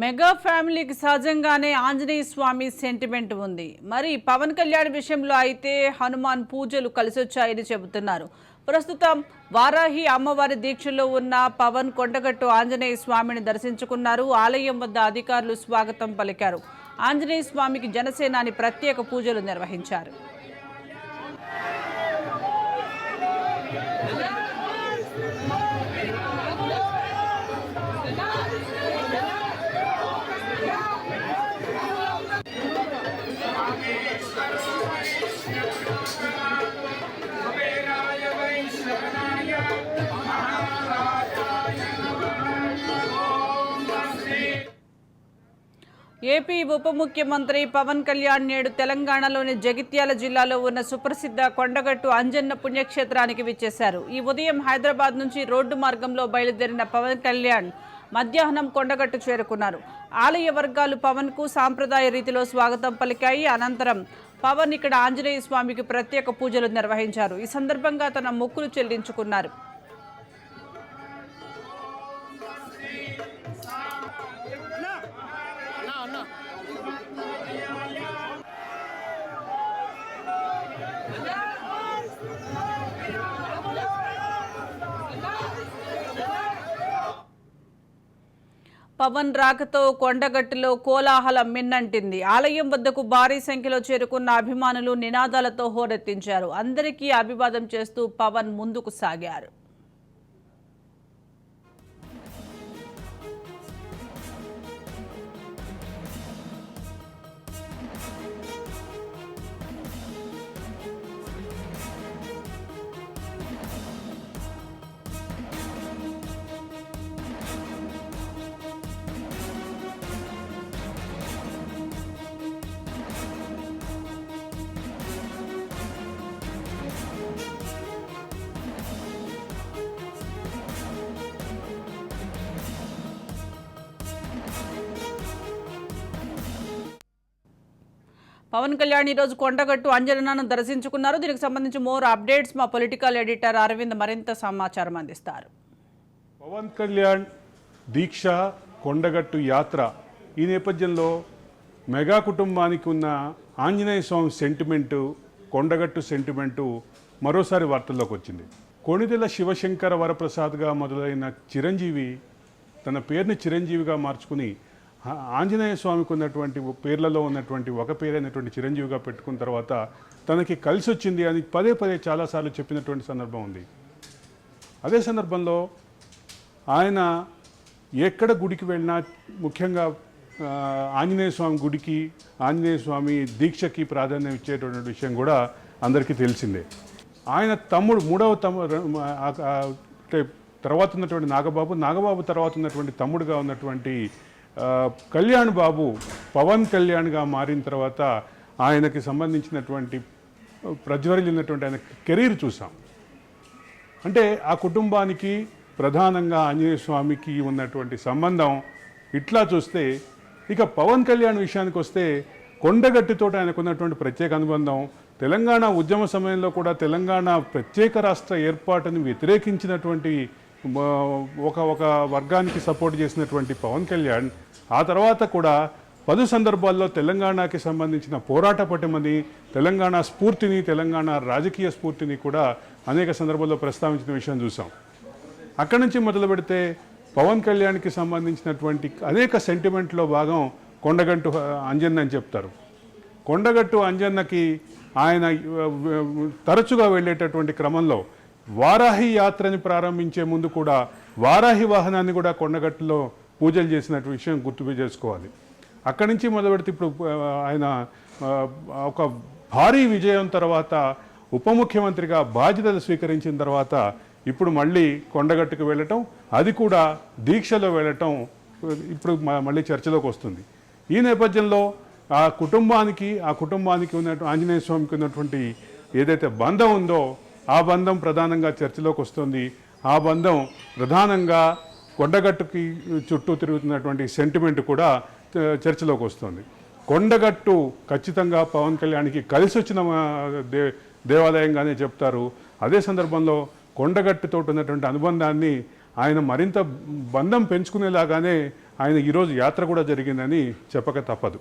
Mega ఫ్యామిలీకి సహజంగానే ఆంజనేయ స్వామి sentiment ఉంది. మరి పవన్ కళ్యాణ్ విషయంలో అయితే హనుమాన్ పూజలు కలిసొచ్చాయని చెబుతున్నారు. ప్రస్తుతం వారాహి అమ్మవారి దీక్షలో ఉన్న పవన్ కొండగట్టు ఆంజనేయ స్వామిని దర్శించుకున్నారు. ఆలయం వద్ద అధికారులు స్వాగతం పలికారు. ఆంజనేయ స్వామికి జనసేనాని ప్రత్యేక పూజలు నిర్వహించారు. ఏపీ ఉప ముఖ్యమంత్రి పవన్ కళ్యాణ్ నేడు తెలంగాణలోని జగిత్యాల జిల్లాలో ఉన్న సుప్రసిద్ధ కొండగట్టు అంజన్న పుణ్యక్షేత్రానికి విచ్చేశారు. ఈ ఉదయం హైదరాబాద్ నుంచి రోడ్డు మార్గంలో బయలుదేరిన పవన్ కళ్యాణ్ మధ్యాహ్నం కొండగట్టు చేరుకున్నారు. ఆలయ వర్గాలు పవన్కు సాంప్రదాయ రీతిలో స్వాగతం పలికాయి. అనంతరం పవన్ ఇక్కడ ఆంజనేయ స్వామికి ప్రత్యేక పూజలు నిర్వహించారు. ఈ సందర్భంగా తన మొక్కులు చెల్లించుకున్నారు. పవన్ రాకతో కొండగట్టులో కోలాహలం మిన్నంటింది. ఆలయం వద్దకు భారీ సంఖ్యలో చేరుకున్న అభిమానులు నినాదాలతో హోరెత్తించారు. అందరికీ అభివాదం చేస్తూ పవన్ ముందుకు సాగారు. పవన్ కళ్యాణ్ ఈరోజు కొండగట్టు అంజనను దర్శించుకున్నారు. దీనికి సంబంధించి మోర్ అప్డేట్స్ మా పొలిటికల్ ఎడిటర్ అరవింద్ మరింత సమాచారం అందిస్తారు. పవన్ కళ్యాణ్ దీక్ష కొండగట్టు యాత్ర ఈ నేపథ్యంలో మెగా కుటుంబానికి ఉన్న ఆంజనేయ స్వామి సెంటిమెంటు కొండగట్టు సెంటిమెంటు మరోసారి వార్తల్లోకి వచ్చింది. కొణిదెల శివశంకర వరప్రసాద్గా మొదలైన చిరంజీవి తన పేరుని చిరంజీవిగా మార్చుకుని ఆంజనేయ స్వామికి ఉన్నటువంటి పేర్లలో ఉన్నటువంటి ఒక పేరైనటువంటి చిరంజీవిగా పెట్టుకున్న తర్వాత తనకి కలిసి వచ్చింది అని పదే పదే చాలాసార్లు చెప్పినటువంటి సందర్భం ఉంది. అదే సందర్భంలో ఆయన ఎక్కడ గుడికి వెళ్ళినా ముఖ్యంగా ఆంజనేయ స్వామి గుడికి ఆంజనేయ స్వామి దీక్షకి ప్రాధాన్యం ఇచ్చేటటువంటి విషయం కూడా అందరికీ తెలిసిందే. ఆయన తమ్ముడు మూడవ తమ్ముడు అంటే తర్వాత ఉన్నటువంటి నాగబాబు నాగబాబు తర్వాత ఉన్నటువంటి తమ్ముడుగా ఉన్నటువంటి కళ్యాణ్ బాబు పవన్ కళ్యాణ్గా మారిన తర్వాత ఆయనకి సంబంధించినటువంటి ప్రజ్వరిల్లినటువంటి ఆయన కెరీర్ చూసాం. అంటే ఆ కుటుంబానికి ప్రధానంగా ఆంజనేయ స్వామికి ఉన్నటువంటి సంబంధం ఇట్లా చూస్తే ఇక పవన్ కళ్యాణ్ విషయానికి వస్తే కొండగట్టితో ఆయనకు ఉన్నటువంటి ప్రత్యేక అనుబంధం తెలంగాణ ఉద్యమ సమయంలో కూడా తెలంగాణ ప్రత్యేక రాష్ట్ర ఏర్పాటుని వ్యతిరేకించినటువంటి ఒక ఒక వర్గానికి సపోర్ట్ చేసినటువంటి పవన్ కళ్యాణ్ ఆ తర్వాత కూడా పలు సందర్భాల్లో తెలంగాణకి సంబంధించిన పోరాట పటిమని తెలంగాణ స్ఫూర్తిని తెలంగాణ రాజకీయ స్ఫూర్తిని కూడా అనేక సందర్భాల్లో ప్రస్తావించిన విషయం చూసాం. అక్కడి నుంచి మొదలు పెడితే పవన్ కళ్యాణ్కి సంబంధించినటువంటి అనేక సెంటిమెంట్లో భాగం కొండగట్టు అంజన్న అని చెప్తారు. కొండగట్టు అంజన్నకి ఆయన తరచుగా వెళ్ళేటటువంటి క్రమంలో వారాహి యాత్రని ప్రారంభించే ముందు కూడా వారాహి వాహనాన్ని కూడా కొండగట్టులో పూజలు చేసినట్టు విషయం గుర్తు చేసుకోవాలి. అక్కడి నుంచి మొదలుపెడితే ఇప్పుడు ఆయన ఒక భారీ విజయం తర్వాత ఉప ముఖ్యమంత్రిగా బాధ్యతలు స్వీకరించిన తర్వాత ఇప్పుడు మళ్ళీ కొండగట్టుకు వెళ్ళటం అది కూడా దీక్షలో వెళ్ళటం ఇప్పుడు మళ్ళీ చర్చలోకి వస్తుంది. ఈ నేపథ్యంలో ఆ కుటుంబానికి ఆ కుటుంబానికి ఉన్నటువంటి ఆంజనేయ స్వామికి ఉన్నటువంటి ఏదైతే బంధం ఉందో ఆ బంధం ప్రధానంగా చర్చలోకి వస్తుంది. ఆ బంధం ప్రధానంగా కొండగట్టుకి చుట్టూ తిరుగుతున్నటువంటి సెంటిమెంట్ కూడా చర్చలోకి వస్తుంది. కొండగట్టు ఖచ్చితంగా పవన్ కళ్యాణ్కి కలిసి వచ్చిన దే దేవాలయంగానే చెప్తారు. అదే సందర్భంలో కొండగట్టుతో ఉన్నటువంటి అనుబంధాన్ని ఆయన మరింత బంధం పెంచుకునేలాగానే ఆయన ఈరోజు యాత్ర కూడా జరిగిందని చెప్పక తప్పదు.